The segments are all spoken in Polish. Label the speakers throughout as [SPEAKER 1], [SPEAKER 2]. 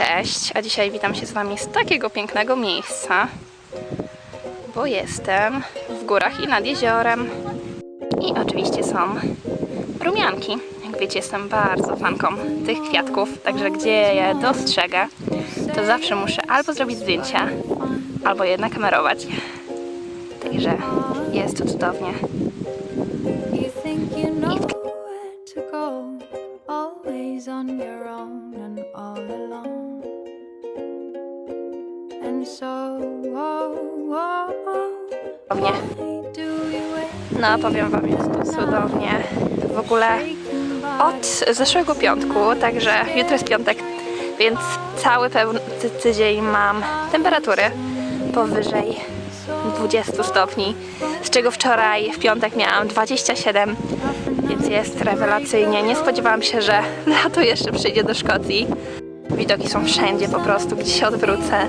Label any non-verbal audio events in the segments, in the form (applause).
[SPEAKER 1] Cześć, a dzisiaj witam się z Wami z takiego pięknego miejsca, bo jestem w górach i nad jeziorem. I oczywiście są rumianki. Jak wiecie, jestem bardzo fanką tych kwiatków, także gdzie je dostrzegę, to zawsze muszę albo zrobić zdjęcia, albo je nakamerować. Także jest to cudownie.
[SPEAKER 2] Always on your own and all alone.
[SPEAKER 1] Cudownie.
[SPEAKER 2] do you wait?
[SPEAKER 1] No, powiem Wam, jest tu cudownie. W ogóle od zeszłego piątku, także jutro jest piątek, więc cały pełny ty- tydzień mam temperatury powyżej 20 stopni, z czego wczoraj w piątek miałam 27, więc jest rewelacyjnie. Nie spodziewałam się, że lato jeszcze przyjdzie do Szkocji. Widoki są wszędzie po prostu, gdzie się odwrócę.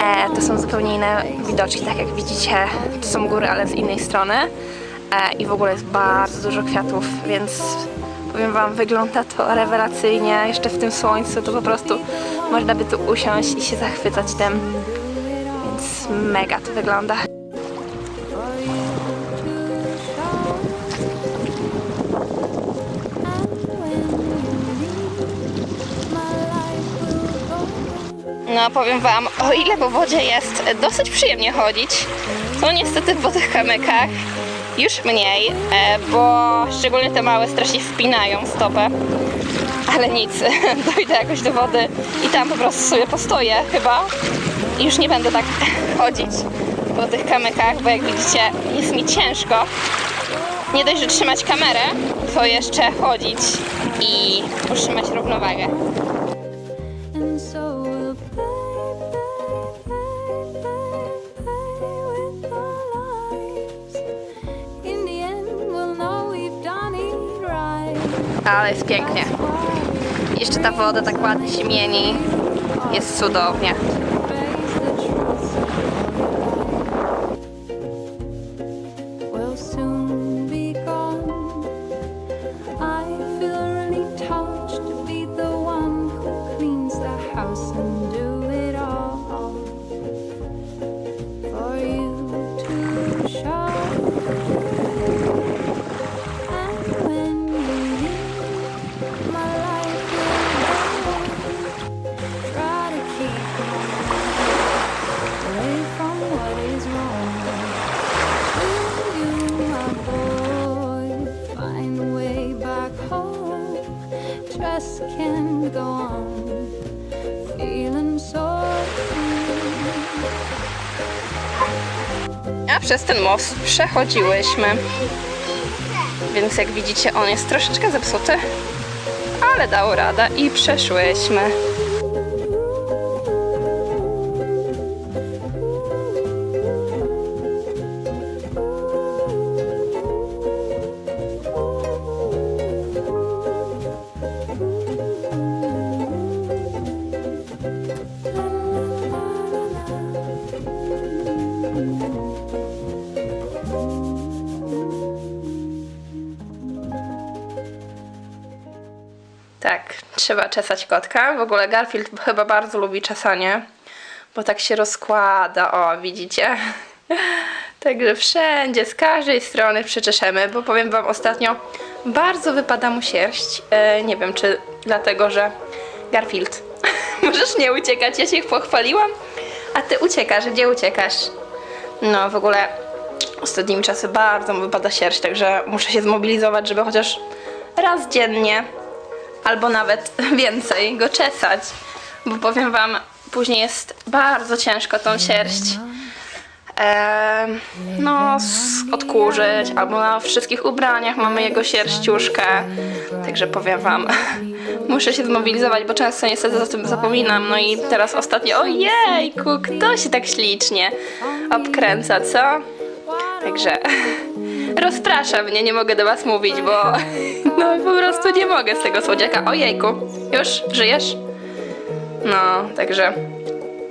[SPEAKER 1] E, to są zupełnie inne widoczki, tak jak widzicie, to są góry, ale z innej strony. E, I w ogóle jest bardzo dużo kwiatów, więc powiem Wam, wygląda to rewelacyjnie. Jeszcze w tym słońcu to po prostu można by tu usiąść i się zachwycać tym. Więc mega to wygląda. No powiem Wam, o ile po wodzie jest dosyć przyjemnie chodzić, to niestety po tych kamykach już mniej, e, bo szczególnie te małe strasznie wpinają stopę. Ale nic, (laughs) dojdę jakoś do wody i tam po prostu sobie postoję chyba. I już nie będę tak (laughs) chodzić po tych kamykach, bo jak widzicie jest mi ciężko. Nie dość, że trzymać kamerę, to jeszcze chodzić i utrzymać równowagę. Ale jest pięknie. Jeszcze ta woda tak ładnie się mieni. Jest cudownie.
[SPEAKER 2] Just can't go on feeling so.
[SPEAKER 1] A przez ten most przechodziłyśmy. Więc jak widzicie, on jest troszeczkę zepsuty, ale dał radę i przeszłyśmy. Tak, trzeba czesać kotka. W ogóle Garfield chyba bardzo lubi czesanie, bo tak się rozkłada. O, widzicie? (laughs) Także wszędzie, z każdej strony przeczeszemy, bo powiem Wam ostatnio, bardzo wypada mu sierść. E, nie wiem, czy dlatego, że Garfield, (laughs) możesz nie uciekać, ja się pochwaliłam, a Ty uciekasz. Gdzie uciekasz? No, w ogóle ostatnimi czasy bardzo mu wypada sierść, także muszę się zmobilizować, żeby chociaż raz dziennie albo nawet (laughs) więcej go czesać, bo powiem wam, później jest bardzo ciężko tą sierść no odkurzyć, albo na wszystkich ubraniach mamy jego sierściuszkę, także powiem wam, (laughs) muszę się zmobilizować, bo często niestety o tym zapominam, no i teraz ostatnio, ojejku, kto się tak ślicznie obkręca, co? Także (laughs) rozprasza mnie, nie mogę do was mówić, bo (laughs) no po prostu nie mogę z tego słodziaka. Ojejku, już żyjesz? No, także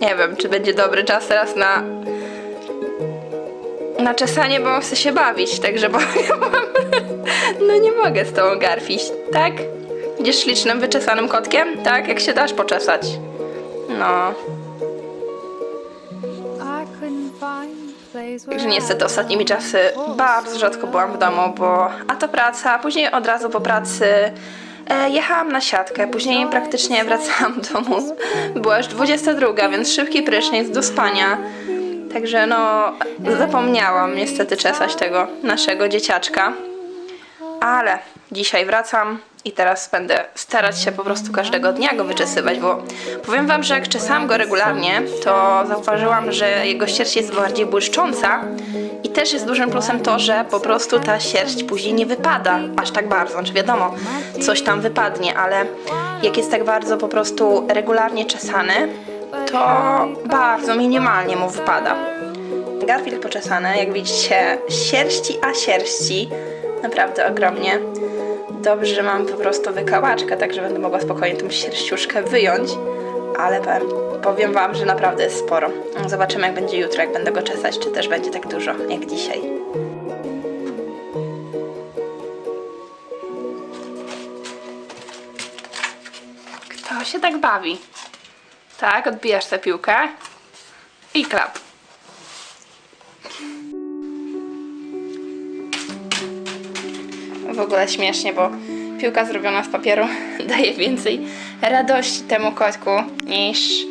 [SPEAKER 1] nie wiem, czy będzie dobry czas teraz na na czesanie, bo chcę się bawić, także (laughs) wam, no nie mogę z tobą garfić, tak? Będziesz ślicznym, wyczesanym kotkiem? Tak, jak się dasz poczesać. No,
[SPEAKER 2] A
[SPEAKER 1] Także niestety ostatnimi czasy bardzo rzadko byłam w domu, bo a to praca, później od razu po pracy e, jechałam na siatkę, później praktycznie wracałam do domu. Była już 22, więc szybki prysznic do spania. Także no, zapomniałam niestety czesać tego naszego dzieciaczka. Ale dzisiaj wracam i teraz będę starać się po prostu każdego dnia go wyczesywać, bo powiem wam, że jak czesałam go regularnie, to zauważyłam, że jego sierść jest bardziej błyszcząca i też jest dużym plusem to, że po prostu ta sierść później nie wypada aż tak bardzo. Znaczy wiadomo, coś tam wypadnie, ale jak jest tak bardzo po prostu regularnie czesany, to bardzo minimalnie mu wypada. Garfield poczesany, jak widzicie, sierści a sierści. Naprawdę ogromnie. Dobrze, że mam po prostu wykałaczkę, tak że będę mogła spokojnie tą sierściuszkę wyjąć. Ale powiem, powiem Wam, że naprawdę jest sporo. Zobaczymy, jak będzie jutro, jak będę go czesać, czy też będzie tak dużo, jak dzisiaj. Kto się tak bawi? Tak, odbijasz tę piłkę i klap. W ogóle śmiesznie, bo piłka zrobiona z papieru (laughs) daje więcej radości temu kotku niż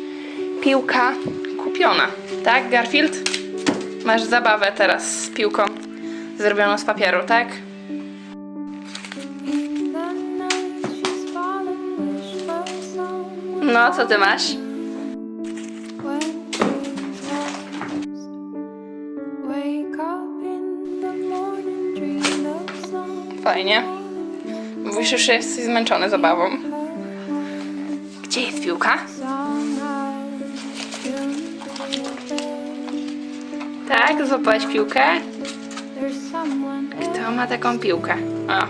[SPEAKER 1] piłka kupiona. Tak, Garfield? Masz zabawę teraz z piłką zrobioną z papieru, tak? No, co ty masz? Fajnie. Mówisz, już jesteś zmęczony zabawą. Gdzie jest piłka? Tak, złapałeś piłkę. Kto ma taką piłkę? O,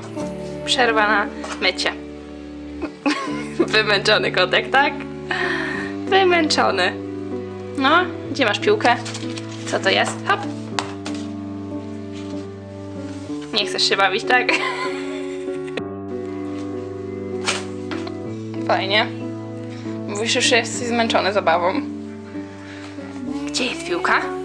[SPEAKER 1] przerwa na mycie. (laughs) Wymęczony kotek, tak? Wymęczony. No, gdzie masz piłkę? Co to jest? Hop. Nie chcesz się bawić, tak? Fajnie. Mówisz, już jesteś zmęczony zabawą. Gdzie jest piłka?